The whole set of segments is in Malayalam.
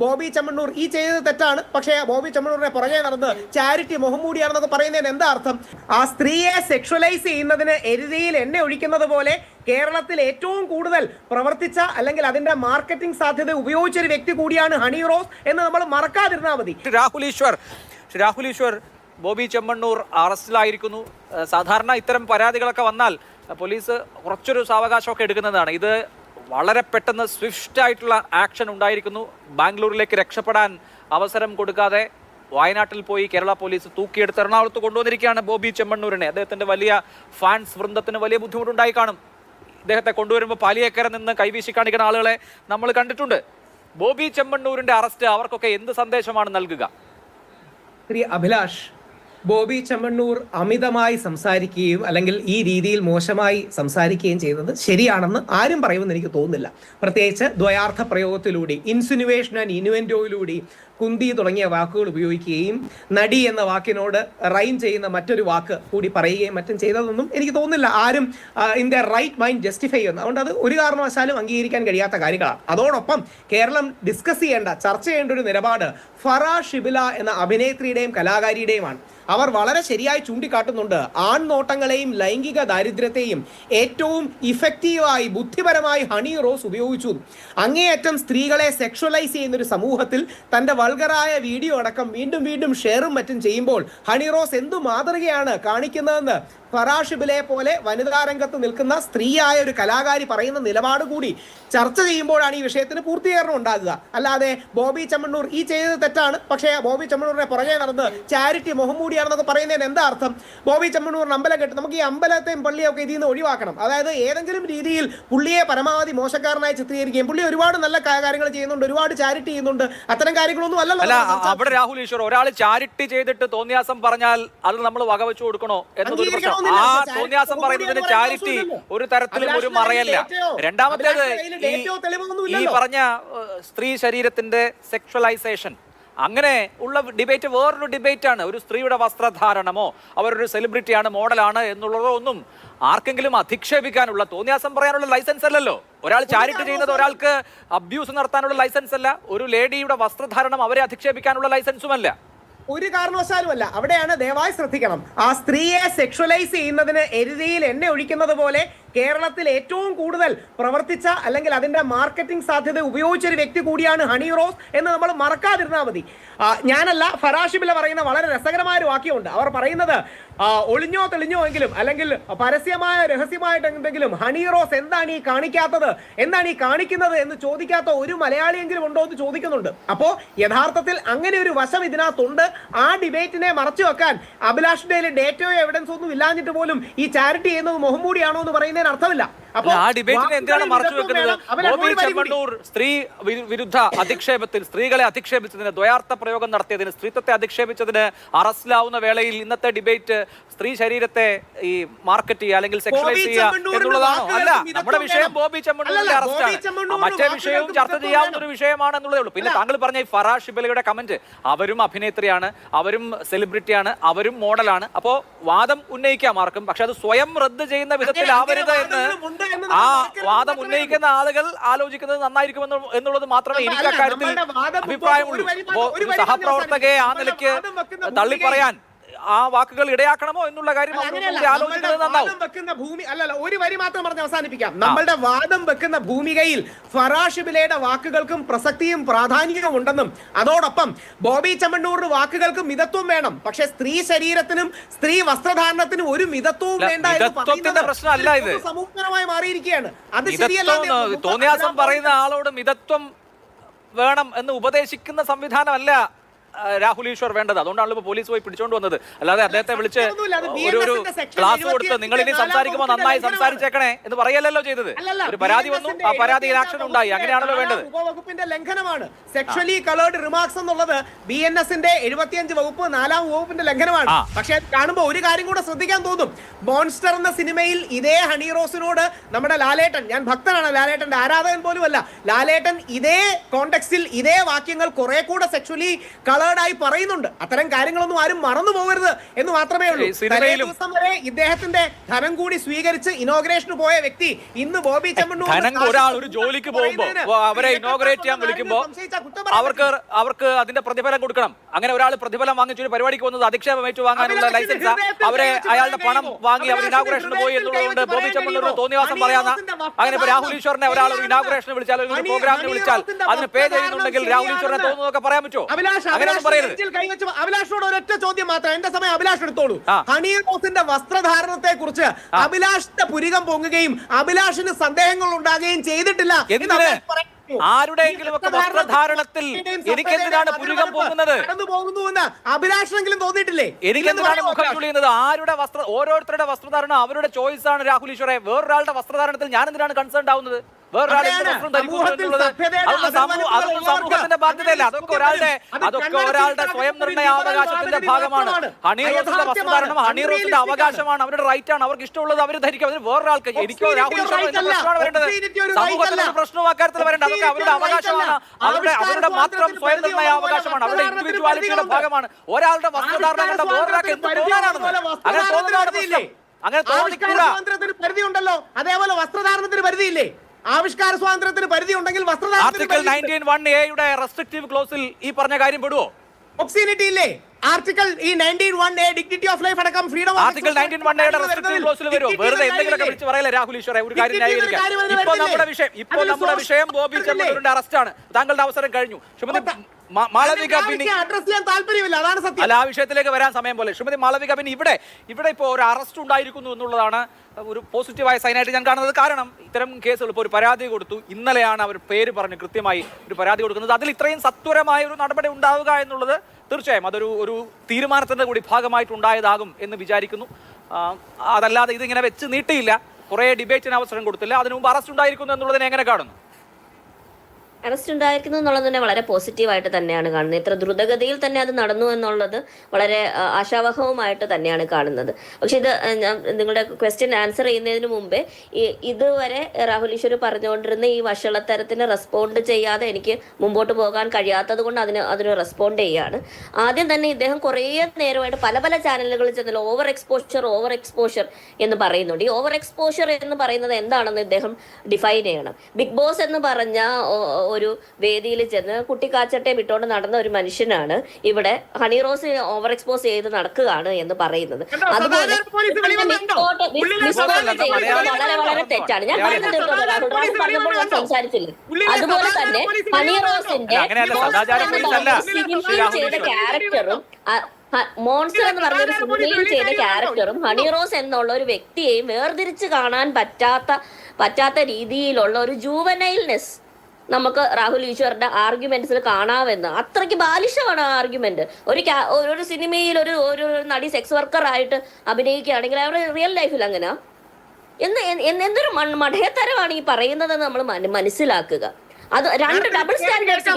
ബോബി ചെമ്മണ്ണൂർ ഈ ചെയ്തത് തെറ്റാണ്. പക്ഷേ ബോബി ചെമ്മണ്ണൂരിനെ പുറകെ നടന്ന് ചാരിറ്റി മുഹമ്മൂടിയാണെന്നൊക്കെ പറയുന്നതിന് എന്താ അർത്ഥം? ആ സ്ത്രീയെ സെക്ഷുവലൈസ് ചെയ്യുന്നതിന് എരുതിയിൽ എന്നെ ഒഴിക്കുന്നത് പോലെ കേരളത്തിൽ ഏറ്റവും കൂടുതൽ പ്രവർത്തിച്ച അല്ലെങ്കിൽ അതിന്റെ മാർക്കറ്റിംഗ് സാധ്യത ഉപയോഗിച്ച ഒരു വ്യക്തി കൂടിയാണ് ഹണി റോസ് എന്ന് നമ്മൾ മറക്കാതിരുന്നാൽ മതി. രാഹുൽ ഈശ്വർ. രാഹുൽ ഈശ്വർ ബോബി ചെമ്മണ്ണൂർ അറസ്റ്റിലായിരിക്കുന്നു. സാധാരണ ഇത്തരം പരാതികളൊക്കെ വന്നാൽ പോലീസ് കുറച്ചൊരു സാവകാശമൊക്കെ എടുക്കുന്നതാണ്. ഇത് വളരെ പെട്ടെന്ന് സ്വിഫ്റ്റ് ആയിട്ടുള്ള ആക്ഷൻ ഉണ്ടായിരിക്കുന്നു. ബാംഗ്ലൂരിലേക്ക് രക്ഷപ്പെടാൻ അവസരം കൊടുക്കാതെ വയനാട്ടിൽ പോയി കേരള പോലീസ് തൂക്കിയെടുത്ത് എറണാകുളത്ത് കൊണ്ടുവന്നിരിക്കുകയാണ് ബോബി ചെമ്മണ്ണൂരിനെ. അദ്ദേഹത്തിന്റെ വലിയ ഫാൻസ് വൃന്ദത്തിന് വലിയ ബുദ്ധിമുട്ടുണ്ടായി കാണും. ഇദ്ദേഹത്തെ കൊണ്ടുവരുമ്പോൾ പാലിയേക്കര നിന്ന് കൈവീശി കാണിക്കുന്ന ആളുകളെ നമ്മൾ കണ്ടിട്ടുണ്ട്. ബോബി ചെമ്മണ്ണൂരിന്റെ അറസ്റ്റ് അവർക്കൊക്കെ എന്ത് സന്ദേശമാണ് നൽകുക? അഭിലാഷ് ബോബി ചെമ്മണ്ണൂർ അമിതമായി സംസാരിക്കുകയും അല്ലെങ്കിൽ ഈ രീതിയിൽ മോശമായി സംസാരിക്കുകയും ചെയ്തത് ശരിയാണെന്ന് ആരും പറയുമെന്ന് എനിക്ക് തോന്നുന്നില്ല. പ്രത്യേകിച്ച് ദ്വയാർത്ഥ പ്രയോഗത്തിലൂടെ ഇൻസിനുവേഷൻ ആൻഡ് ഇനുവെന്റോയിലൂടെ കുന്തി തുടങ്ങിയ വാക്കുകൾ ഉപയോഗിക്കുകയും നടി എന്ന വാക്കിനോട് റൈം ചെയ്യുന്ന മറ്റൊരു വാക്ക് കൂടി പറയുകയും മറ്റും ചെയ്തതൊന്നും എനിക്ക് തോന്നുന്നില്ല. ആരും in the right mind justify ചെയ്യുന്നു അതുകൊണ്ട് അത് ഒരു കാരണവശാലും അംഗീകരിക്കാൻ കഴിയാത്ത കാര്യങ്ങളാണ്. അതോടൊപ്പം കേരളം ഡിസ്കസ് ചെയ്യേണ്ട ചർച്ച ചെയ്യേണ്ട ഒരു നിലപാട് ഫറ ഷിബില എന്ന അഭിനേത്രിയുടെയും കലാകാരിയുടെയുമാണ്. അവർ വളരെ ശരിയായി ചൂണ്ടിക്കാട്ടുന്നുണ്ട്. ആൺനോട്ടങ്ങളെയും ലൈംഗിക ദാരിദ്ര്യത്തെയും ഏറ്റവും ഇഫക്റ്റീവായി ബുദ്ധിപരമായി ഹണി റോസ് ഉപയോഗിച്ചു. അങ്ങേയറ്റം സ്ത്രീകളെ സെക്ഷുവലൈസ് ചെയ്യുന്ന ഒരു സമൂഹത്തിൽ തന്റെ വൾഗറായ വീഡിയോ അടക്കം വീണ്ടും വീണ്ടും ഷെയറും മറ്റും ചെയ്യുമ്പോൾ ഹണി റോസ് എന്തു മാതൃകയാണ് കാണിക്കുന്നതെന്ന് ഫറാഷിബിലെ പോലെ വനിതാ രംഗത്ത് നിൽക്കുന്ന സ്ത്രീയായ ഒരു കലാകാരി പറയുന്ന നിലപാട് കൂടി ചർച്ച ചെയ്യുമ്പോഴാണ് ഈ വിഷയത്തിന് പൂർത്തീകരണം ഉണ്ടാകുക. അല്ലാതെ ബോബി ചെമ്മണ്ണൂർ ഈ ചെയ്തത് തെറ്റാണ്. പക്ഷേ ബോബി ചെമ്മണ്ണൂരിനെ പുറകെ നടന്ന് ചാരിറ്റി മുഹമ്മൂടിയാണെന്നൊക്കെ പറയുന്നതിന് എന്താ അർത്ഥം? ബോബി ചമ്മണ്ണൂരിന് അമ്പലം കെട്ടി നമുക്ക് ഈ അമ്പലത്തെയും പള്ളിയൊക്കെ ഇതിൽ നിന്ന് ഒഴിവാക്കണം. അതായത് ഏതെങ്കിലും രീതിയിൽ പുള്ളിയെ പരമാവധി മോശക്കാരനായി ചിത്രീകരിക്കുകയും പുള്ളി ഒരുപാട് നല്ല കാര്യങ്ങൾ ചെയ്യുന്നുണ്ട് ഒരുപാട് ചാരിറ്റി ചെയ്യുന്നുണ്ട്. അത്തരം കാര്യങ്ങളൊന്നും അല്ലല്ലോ അല്ല അവിടെ രാഹുൽ ഈശ്വർ ഒരാൾ ചാരിറ്റി ചെയ്തിട്ട് തോന്നിയാസം പറഞ്ഞാൽ അത് നമ്മൾ വകവെച്ചു കൊടുക്കണോ എന്നതൊരു പ്രശ്നം. ആ. തോന്നിയാസം ചാരിറ്റി പറയുന്നതിന് ചാരിറ്റി ഒരു തരത്തിലും ഒരു മറയല്ല. രണ്ടാമത്തേത് ഈ പറഞ്ഞ സ്ത്രീ ശരീരത്തിന്റെ സെക്ഷുവലൈസേഷൻ അങ്ങനെ ഉള്ള ഡിബേറ്റ് വേറൊരു ഡിബേറ്റ് ആണ് ഒരു സ്ത്രീയുടെ വസ്ത്രധാരണമോ അവരൊരു സെലിബ്രിറ്റിയാണ് മോഡലാണ് എന്നുള്ളതോ ഒന്നും ആർക്കെങ്കിലും അധിക്ഷേപിക്കാനുള്ള തോന്നിയാസം പറയാനുള്ള ലൈസൻസ് അല്ലല്ലോ. ഒരാൾ ചാരിറ്റി ചെയ്യുന്നത് ഒരാൾക്ക് അബ്യൂസ് നടത്താനുള്ള ലൈസൻസ് അല്ല. ഒരു ലേഡിയുടെ വസ്ത്രധാരണം അവരെ അധിക്ഷേപിക്കാനുള്ള ലൈസൻസുമല്ല ഒരു കാരണവശാലുമല്ല. അവിടെയാണ് ദയവായി ശ്രദ്ധിക്കണം. ആ സ്ത്രീയെ സെക്ഷുവലൈസ് ചെയ്യുന്നതിന് എരുതിയിൽ എന്നെ ഒഴിക്കുന്നത് പോലെ കേരളത്തിൽ ഏറ്റവും കൂടുതൽ പ്രവർത്തിച്ച അല്ലെങ്കിൽ അതിന്റെ മാർക്കറ്റിംഗ് സാധ്യത ഉപയോഗിച്ച ഒരു വ്യക്തി കൂടിയാണ് ഹണി റോസ് എന്ന് നമ്മൾ മറക്കാതിരുന്നാൽ മതി. ഞാനല്ല ഫരാഷിബില പറയുന്ന വളരെ രസകരമായ ഒരു വാക്യമുണ്ട്. അവർ പറയുന്നത് ഒളിഞ്ഞോ തെളിഞ്ഞോ എങ്കിലും അല്ലെങ്കിൽ പരസ്യമായ രഹസ്യമായിട്ട് എന്തെങ്കിലും ഹണി റോസ് എന്താണ് ഈ കാണിക്കാത്തത് എന്താണ് ഈ കാണിക്കുന്നത് എന്ന് ചോദിക്കാത്ത ഒരു മലയാളിയെങ്കിലും ഉണ്ടോ എന്ന് ചോദിക്കുന്നുണ്ട്. അപ്പോൾ യഥാർത്ഥത്തിൽ അങ്ങനെ ഒരു വശം ഇതിനകത്തുണ്ട്. ആ ഡിബേറ്റിനെ മറച്ചു വെക്കാൻ അഭിലാഷിന്റെ കയ്യിൽ ഡേറ്റയോ എവിഡൻസോ ഒന്നും ഇല്ലാഞ്ഞിട്ട് പോലും ഈ ചാരിറ്റി ചെയ്യുന്നത് മുഹമ്മൂടിയാണോ എന്ന് അർത്ഥമില്ല. ആ ഡിബേറ്റിനെ എന്തിനാണ് മറച്ചു വെക്കുന്നത്? സ്ത്രീ വിരുദ്ധ അധിക്ഷേപത്തിൽ സ്ത്രീകളെ അധിക്ഷേപിച്ചതിന് ദ്വയാർത്ഥ പ്രയോഗം നടത്തിയതിന് സ്ത്രീത്വത്തെ അധിക്ഷേപിച്ചതിന് അറസ്റ്റിലാവുന്ന വേളയിൽ ഇന്നത്തെ ഡിബേറ്റ് സ്ത്രീ ശരീരത്തെ ഈ മാർക്കറ്റ് ചെയ്യുക അല്ലെങ്കിൽ സെക്ഷലൈസ് ചെയ്യുക എന്നുള്ളതാണോ? അല്ല നമ്മുടെ വിഷയം. ബോബി ചെമ്മണ്ണൂരിന്റെ അറസ്റ്റാണ്. മറ്റേ വിഷയവും ചർച്ച ചെയ്യാവുന്ന ഒരു വിഷയമാണ് എന്നുള്ളതേ ഉള്ളൂ. പിന്നെ താങ്കൾ പറഞ്ഞ ഈ ഫറാ ഷിബലയുടെ കമന്റ് അവരും അഭിനേത്രിയാണ് അവരും സെലിബ്രിറ്റിയാണ് അവരും മോഡലാണ് അപ്പോ വാദം ഉന്നയിക്കാം ആർക്കും പക്ഷെ അത് സ്വയം റദ്ദ് ചെയ്യുന്ന വിധത്തിലാവരുത് എന്ന് ആ വാദം ഉന്നയിക്കുന്ന ആളുകൾ ആലോചിക്കുന്നത് നന്നായിരിക്കുമെന്ന് എന്നുള്ളത് മാത്രമേ എനിക്ക് അക്കാര്യത്തിൽ അഭിപ്രായമുള്ളൂ. സഹപ്രവർത്തകയെ ആ നിലയ്ക്ക് വാദം ആ വാക്കുകൾ ഇടയാക്കണമോ എന്നുള്ള കാര്യം വെക്കുന്ന ഭൂമി അല്ലല്ല ഒരു വരി മാത്രം പറഞ്ഞ് അവസാനിപ്പിക്കാം. നമ്മളുടെ വാദം വെക്കുന്ന ഭൂമികയിൽ ഫറാഷിബിലയുടെ വാക്കുകൾക്കും പ്രസക്തിയും പ്രാധാന്യവും ഉണ്ടെന്നും അതോടൊപ്പം ബോബി ചമ്മണ്ണൂറിന് വാക്കുകൾക്കും മിതത്വം വേണം. പക്ഷെ സ്ത്രീ ശരീരത്തിനും സ്ത്രീ വസ്ത്രധാരണത്തിനും ഒരു മിതത്വവും വേണ്ട. പൊതുസമൂഹപരമായി മാറിയിരിക്കുകയാണ്. അത് ശരിയല്ല തോന്നിയാസം പറയുന്ന ആളോട് മിതത്വം വേണം എന്ന് ഉപദേശിക്കുന്ന സംവിധാനമല്ല രാഹുൽ ഈശ്വർ വേണ്ടത്. അതുകൊണ്ടാണ് ഇപ്പോൾ പോലീസ് പോയി പിടിച്ചോണ്ട് വന്നത്. അല്ലാതെ അദ്ദേഹത്തെ വിളിച്ച് ഒരു ക്ലാസ് കൊടുത്ത് നിങ്ങൾ ഇനി 74 സംസാരിക്കുമ്പോൾ നന്നായി. സംസാരിച്ചേക്കണേ എന്ന് പറയല്ലോ ചെയ്തത്. ഒരു പരാതി വന്നു. ആ പരാതിയിൽ 75 ആക്ഷൻ ഉണ്ടായി. അങ്ങനെയാണല്ലോ വേണ്ടത്. ഉപവകുപ്പിന്റെ ലംഘനമാണ്. സെക്ഷലി കളേർഡ് റിമാർക്സ് എന്നുള്ളത് ബി എൻ എസിന്റെ എഴുപത്തിയഞ്ച് വകുപ്പ് നാലാം വകുപ്പിന്റെ ലംഘനമാണ്. പക്ഷേ കാണുമ്പോൾ ഒരു കാര്യം കൂടെ ശ്രദ്ധിക്കാൻ തോന്നും. മോൺസ്റ്റർ എന്ന സിനിമയിൽ ഇതേ ഹണി റോസിനോട് നമ്മുടെ ലാലേട്ടൻ ഞാൻ ഭക്തനാണ് ലാലേട്ടന്റെ ആരാധകൻ പോലും അല്ല ലാലേട്ടൻ ഇതേ കോണ്ടെക്സ്റ്റിൽ ഇതേ വാക്യങ്ങൾ കുറെ കൂടെ സെക്ഷലി കളർ കളേർഡായി പറയുന്നുണ്ട്. അത്തരം കാര്യങ്ങളൊന്നും ആരും മറന്നു പോകരുത് എന്ന് മാത്രമേ ഉള്ളൂ. തലേ ദിവസം വരെ ഇദ്ദേഹത്തിന്റെ ധനം കൂടി സ്വീകരിച്ച് ഇനോഗ്രേഷന് പോയ വ്യക്തി ഇന്ന് ബോബി ചെമ്മണ്ണൂർ ഒരാൾ ഒരു ജോലിക്ക് പോകുമ്പോൾ അവരെ ഇനോഗ്രേറ്റ് ചെയ്യാൻ വിളിക്കുമ്പോ അവർക്ക് അവർക്ക് അതിന്റെ പ്രതിഫലം കൊടുക്കണം അങ്ങനെ ഒരാൾ പ്രതിഫലം വാങ്ങിച്ചൊരു പരിപാടിക്ക് വന്നത് അധിക്ഷേപം ഏറ്റു വാങ്ങാനുള്ള അഭിലാഷിന് ലൈസൻസ് അവരെ അയാളുടെ പണം? വാങ്ങി അവർ ഇനാഗുറേഷന് പോയി എന്നുള്ളതുകൊണ്ട് ബോബി കഴിയുമോ? തോന്നിവാസം പറയാന്ന അങ്ങനെ ഇപ്പൊ രാഹുൽ ഈശ്വറിനെ ഒരാൾ ഒരു ഇനാഗുറേഷന് വിളിച്ചാൽ ഒരു പ്രോഗ്രാമിനെ വിളിച്ചാൽ അതിന് പേ ചെയ്യുന്നുണ്ടെങ്കിൽ രാഹുൽ ഈശ്വറിനെ തോന്നുന്നതൊക്കെ പറയാൻ പറ്റുമോ അങ്ങനെയൊന്നും പറയരുത് അഭിലാഷിനോട് ഒരൊറ്റ ചോദ്യം മാത്രം എന്റെ സമയം അഭിലാഷ് എടുത്തോളൂ. ഹണി റോസിന്റെ വസ്ത്രധാരണത്തെ കുറിച്ച് അഭിലാഷിന്റെ പുരികം പൊങ്ങുകയും അഭിലാഷിന് സന്ദേഹങ്ങൾ ഉണ്ടാകുകയും ചെയ്തിട്ടില്ല എന്ന്. ആരുടെയെങ്കിലും ഒക്കെ വസ്ത്രധാരണത്തിൽ എനിക്കെന്തിനാണ് പുരുകം പോകുന്നത്? കടന്നു പോകുന്നു എന്ന് അഭിലാഷിനെങ്കിലും തോന്നിയിട്ടില്ലേ? എനിക്കെന്തിനാണ് മുഖം ചുളിയുന്നത്? ആരുടെ വസ്ത്ര ഓരോരുത്തരുടെ വസ്ത്രധാരണം അവരുടെ ചോയ്സ് ആണ് രാഹുൽ ഈശ്വറെ. വേറൊരാളുടെ വസ്ത്രധാരണത്തിൽ ഞാൻ എന്തിനാണ് കൺസേൺ ആവുന്നത്? സമൂഹത്തിന്റെ ബാധ്യതയല്ല. അതൊക്കെ ഒരാളുടെ അതൊക്കെ ഒരാളുടെ സ്വയം നിർണയ നിർണയാവകാശത്തിന്റെ ഭാഗമാണ്. ഹണി റോസിന്റെ വസ്ത്രധാരണം ഹണി റോസിന്റെ അവകാശമാണ്. അവരുടെ റൈറ്റ് ആണ്. അവർക്ക് ഇഷ്ടമുള്ളത് അവർ ധരിക്കും. അതിന് വേറൊരാൾക്ക് എനിക്കോ രാഹുൽ പ്രശ്നമാണ് വരേണ്ടത്. സമൂഹത്തിൽ ഒരു പ്രശ്നവും അക്കാര്യത്തിൽ വരേണ്ട അതൊക്കെ അവരുടെ അവകാശമാണ്. അവരുടെ അവരുടെ മാത്രം സ്വയം നിർണയ അവകാശമാണ്. അവരുടെ ഇൻഡിവിജ്വാലിറ്റിയുടെ ഭാഗമാണ്. ഒരാളുടെ വസ്ത്രധാരണം കണ്ട വേറൊരാൾക്ക് എന്ത് തോന്നാനാണെന്ന് അങ്ങനെ തോന്നുന്നതാണ് പ്രശ്നം. അങ്ങനെ തോന്നിക്കൂടാ. പരിധി ഉണ്ടല്ലോ അതേപോലെ വസ്ത്രധാരണത്തിന് പരിധിയില്ലേ? ആവിഷ്കാര സ്വാതന്ത്ര്യത്തിന് പരിധി ഉണ്ടെങ്കിൽ ആർട്ടിക്കിൾ നയന്റീൻ വൺ എയുടെ റെസ്ട്രിക്റ്റീവ് ക്ലോസിൽ ഈ പറഞ്ഞ കാര്യം പെടുവോ? ഒബ്സീനിറ്റി ഇല്ലേ? ആർട്ടിക്കിൾ ഈ nineteen one A dignity of life അടക്കം ഫ്രീഡം ആർട്ടിക്കിൾ നയന്റീൻ വൺ എയുടെ റെസ്ട്രിക്റ്റീവ് ക്ലോസിൽ വരുമോ വെറുതെ എന്തെങ്കിലുമൊക്കെ വിളിച്ച് പറയല രാഹുൽ ഈശ്വറെ? ഒരു കാര്യം ന്യായീകരിക്കാം. കാര്യം അതിന് ഇപ്പൊ വരുന്നില്ലേ? നമ്മുടെ വിഷയം ഇപ്പോൾ നമ്മുടെ വിഷയം ബോബി ഇല്ലേ? ചെമ്മണ്ണൂരിന്റെ അറസ്റ്റാണ് താങ്കളുടെ അവസരം കഴിഞ്ഞു. മാളവിക പിന്നെ അഡ്രസ് ചെയ്യാൻ താല്പര്യമില്ല. അതാണ് സത്യം. അല്ല ആ വിഷയത്തിലേക്ക് വരാൻ സമയം പോലെ. ശ്രീമതി മാളവിക പിന്നെ ഇവിടെ ഇവിടെ ഇപ്പോൾ ഒരു അറസ്റ്റ് ഉണ്ടായിരിക്കുന്നു എന്നുള്ളതാണ് ഒരു പോസിറ്റീവായ സൈനായിട്ട് ഞാൻ കാണുന്നത്. കാരണം ഇത്തരം കേസുകൾ ഇപ്പോൾ ഒരു പരാതി കൊടുത്തു. ഇന്നലെയാണ് അവർ പേര് പറഞ്ഞ് കൃത്യമായി ഒരു പരാതി കൊടുക്കുന്നത്. അതിൽ ഇത്രയും സത്വരമായ ഒരു നടപടി ഉണ്ടാവുക എന്നുള്ളത് തീർച്ചയായും അതൊരു ഒരു തീരുമാനത്തിന്റെ കൂടി ഭാഗമായിട്ടുണ്ടായതാകും എന്ന് വിചാരിക്കുന്നു. അതല്ലാതെ ഇതിങ്ങനെ വെച്ച് നീട്ടിയില്ല. കുറേ ഡിബേറ്റിന് അവസരം കൊടുത്തില്ല. അതിനു മുമ്പ് അറസ്റ്റ് ഉണ്ടായിരിക്കുന്നു എന്നുള്ളതിനെ എങ്ങനെ കാണുന്നു? അറസ്റ്റ് ഉണ്ടായിരിക്കുന്നു എന്നുള്ളത് തന്നെ വളരെ പോസിറ്റീവായിട്ട് തന്നെയാണ് കാണുന്നത്. ഇത്ര ദ്രുതഗതിയിൽ തന്നെ അത് നടന്നു എന്നുള്ളത് വളരെ ആശാവഹവുമായിട്ട് തന്നെയാണ് കാണുന്നത്. പക്ഷെ ഇത് നിങ്ങളുടെ ക്വസ്റ്റ്യൻ ആൻസർ ചെയ്യുന്നതിന് മുമ്പേ ഇതുവരെ രാഹുൽ ഈശ്വർ പറഞ്ഞുകൊണ്ടിരുന്ന ഈ വഷളത്തരത്തിന് റെസ്പോണ്ട് ചെയ്യാതെ എനിക്ക് മുമ്പോട്ട് പോകാൻ കഴിയാത്തത് കൊണ്ട് അതിന് അതിന് റെസ്പോണ്ട് ചെയ്യാണ്. ആദ്യം തന്നെ ഇദ്ദേഹം കുറേ നേരമായിട്ട് പല പല ചാനലുകളിൽ ചെന്നാൽ ഓവർ എക്സ്പോഷർ ഓവർ എക്സ്പോഷർ എന്ന് പറയുന്നുണ്ട്. ഈ ഓവർ എക്സ്പോഷർ എന്ന് പറയുന്നത് എന്താണെന്ന് ഇദ്ദേഹം ഡിഫൈൻ ചെയ്യണം. ബിഗ് ബോസ് എന്ന് പറഞ്ഞ ഒരു വേദിയിൽ ചെന്ന് കുട്ടിക്കാച്ചട്ടെ വിട്ടോണ്ട് നടന്ന ഒരു മനുഷ്യനാണ്. ഇവിടെ ഹണി റോസ് ഓവർ എക്സ്പോസ് ചെയ്ത് നടക്കുകയാണ് എന്ന് പറയുന്നത്. അതുപോലെ വളരെ വളരെ തെറ്റാണ്. ഞാൻ പറഞ്ഞു പറഞ്ഞപ്പോൾ സംസാരിച്ചില്ല. അതുപോലെ തന്നെ ഹണി റോസിന്റെ സിനിമയിൽ ചെയ്ത ക്യാരക്ടറും മോൺസർ മോൺസ്റ്റർ എന്ന് പറഞ്ഞ ഒരു സിനിമയിൽ ചെയ്ത ക്യാരക്ടറും ഹണി റോസ് എന്നുള്ള ഒരു വ്യക്തിയെയും വേർതിരിച്ച് കാണാൻ പറ്റാത്ത പറ്റാത്ത രീതിയിലുള്ള ഒരു ജൂവനൈൽനെസ് നമുക്ക് രാഹുൽ ഈശ്വറിന്റെ ആർഗ്യുമെന്റ്സിൽ കാണാമെന്ന്. അത്രയ്ക്ക് ബാലിഷമാണ് ആ ആർഗ്യുമെന്റ്. ഒരു ഒരു സിനിമയിൽ ഒരു ഒരു നടി സെക്സ് വർക്കർ ആയിട്ട് അഭിനയിക്കുകയാണെങ്കിൽ അവരുടെ റിയൽ ലൈഫിൽ അങ്ങനെ? എന്ന് എന്തൊരു മഠയത്തരമാണ് ഈ പറയുന്നതെന്ന് നമ്മൾ മനസ്സിലാക്കുക. അത് രണ്ട് ഡബിൾ സ്റ്റാൻഡേർഡ്സ്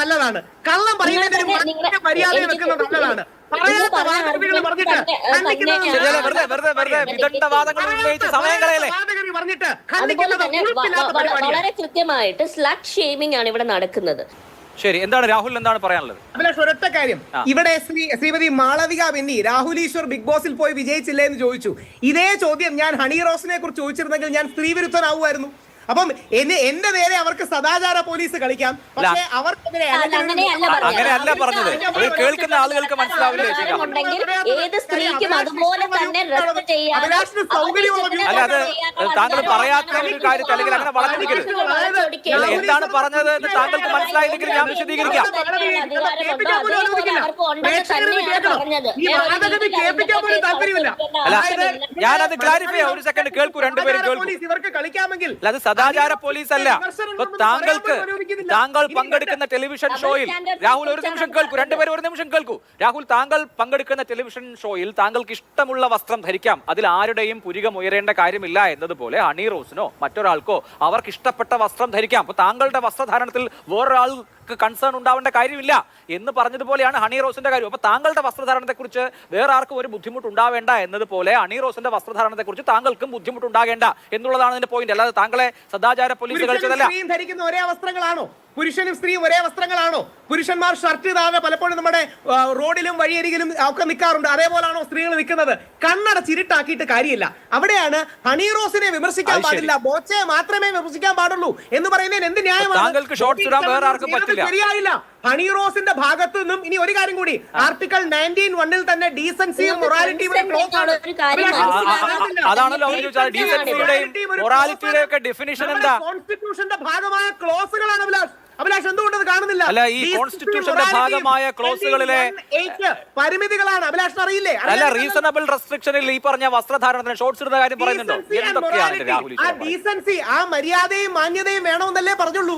നല്ലതാണ്. കള്ളം പറയുന്നതിന് മര്യാദ വെക്കുന്നത് നല്ലതാണ്. വളരെ കൃത്യമായിട്ട് സ്ലഗ് ഷേമിംഗ് ആണ് ഇവിടെ നടക്കുന്നത്. ശരി എന്താണ് രാഹുൽ എന്താണ് പറയാനുള്ളത്? അഭിലാഷ് ഒരൊറ്റ കാര്യം. ഇവിടെ ശ്രീ ശ്രീമതി മാളവിക ബെന്നി രാഹുൽ ഈശ്വർ ബിഗ് ബോസിൽ പോയി വിജയിച്ചില്ലേ എന്ന് ചോദിച്ചു. ഇതേ ചോദ്യം ഞാൻ ഹണി റോസിനെ കുറിച്ച് ചോദിച്ചിരുന്നെങ്കിൽ ഞാൻ സ്ത്രീ വിരുദ്ധനാവുമായിരുന്നു അപ്പം എന്നെ എന്റെ നേരെ അവർക്ക് സദാചാര പോലീസ് കളിക്കാം. പക്ഷേ അവർക്കെതിരെ അല്ല, അങ്ങനെയല്ല പറഞ്ഞത്. കേൾക്കുന്ന ആളുകൾക്ക് മനസ്സിലാവില്ലേ ഏത് സ്ത്രീക്കും അതുപോലെ തന്നെ അല്ല അത് താങ്കൾ പറയാത്ത ഒരു കാര്യത്തിൽ അല്ലെങ്കിൽ അങ്ങനെ വളർത്തിക്കരുത് എന്താണ് പറഞ്ഞത് എന്ന് താങ്കൾക്ക് മനസ്സിലായില്ലെങ്കിൽ ഞാൻ വിശദീകരിക്കാം. അല്ല ഞാനത് ക്ലാരിഫൈ ഒരു സെക്കൻഡ് കേൾക്കൂ രണ്ടുപേരും കേൾക്കൂ. പോലീസ് ഇവർക്ക് കളിക്കാമെങ്കിൽ അത് സദാചാര പോലീസ് അല്ല താങ്കൾക്ക്. താങ്കൾ പങ്കെടുക്കുന്ന ടെലിവിഷൻ ഷോയിൽ രാഹുൽ ഒരു നിമിഷം കേൾക്കൂ രണ്ടുപേരും ഒരു നിമിഷം കേൾക്കൂ. രാഹുൽ താങ്കൾ പങ്കെടുക്കുന്ന ടെലിവിഷൻ ഷോയിൽ താങ്കൾക്ക് ഇഷ്ടമുള്ള വസ്ത്രം ധരിക്കാം. അതിൽ ആരുടെയും പുരികം ഉയരേണ്ട കാര്യമില്ല എന്നതുപോലെ ഹണി റോസിനോ മറ്റൊരാൾക്കോ അവർക്ക് ഇഷ്ടപ്പെട്ട വസ്ത്രം ധരിക്കാം. അപ്പൊ താങ്കളുടെ വസ്ത്രധാരണത്തിൽ വേറൊരാൾ കൺസേൺ ഉണ്ടാവേണ്ട കാര്യമില്ല എന്ന് പറഞ്ഞതുപോലെയാണ് ഹണി റോസിന്റെ കാര്യം. അപ്പൊ താങ്കളുടെ വസ്ത്രധാരണത്തെക്കുറിച്ച് വേറെ ആർക്കും ഒരു ബുദ്ധിമുട്ട് ഉണ്ടാവേണ്ട എന്നതുപോലെ ഹണി റോസിന്റെ വസ്ത്രധാരണത്തെക്കുറിച്ച് താങ്കൾക്കും ബുദ്ധിമുട്ടുണ്ടാകേണ്ട എന്നുള്ളതാണ് അതിന്റെ പോയിന്റ് അല്ലാതെ താങ്കളെ സദാചാര പോലീസ് കളിച്ചതല്ല ധരിക്കുന്ന ഒരേ വസ്ത്രങ്ങളാണോ? പുരുഷനും സ്ത്രീയും ഒരേ വസ്ത്രങ്ങളാണോ? പുരുഷന്മാർ ഷർട്ട് ഇതാകെ പലപ്പോഴും നമ്മുടെ റോഡിലും വഴിയരികിലും ഒക്കെ നിൽക്കാറുണ്ട് അതേപോലാണോ സ്ത്രീകൾ നിൽക്കുന്നത്? കണ്ണട ചിരിട്ടാക്കിയിട്ട് കാര്യമില്ല. അവിടെയാണ് ഹണി റോസിനെ വിമർശിക്കാൻ പാടില്ല. ബോച്ചയെ മാത്രമേ വിമർശിക്കാൻ പാടുള്ളൂ എന്ന് പറയുന്നതിന് എന്ത് ന്യായമാണ്? താങ്കൾക്ക് shorts ഇടാൻ വേറെ ആർക്കും പറ്റില്ല. ശരിയായില്ല. ഹണി റോസിന്റെ ഭാഗത്തു നിന്നും ഇനി ഒരു കാര്യം കൂടി. ആർട്ടിക്കിൾ നയന്റീൻ വണ്ണിൽ തന്നെ ഡീസൻസിയും മൊറാലിറ്റിയുടെ കോൺസ്റ്റിറ്റ്യൂഷന്റെ ഭാഗമായ ക്ലോസുകളാണ് അഭിലാഷ് അഭിലാഷ് എന്തുകൊണ്ടത് കാണുന്നില്ല? അല്ല, ഈ കോൺസ്റ്റിറ്റ്യൂഷന്റെ ഭാഗമായ ക്ലോസുകളിലെ പരിമിതികളാണ്. അഭിലാഷ് അറിയില്ലേ? അല്ല റീസണബിൾ റെസ്ട്രിക്ഷനിൽ ഈ പറഞ്ഞ വസ്ത്രധാരണത്തിന് ഷോർട്സ് ഇടുന്ന കാര്യം പറയുന്നുണ്ടോ? Decency എന്തൊക്കെയാണ് രാഹുൽ ആ ഡീസൻസി ആ മര്യാദയും മാന്യതയും വേണമെന്നല്ലേ പറഞ്ഞുള്ളൂ.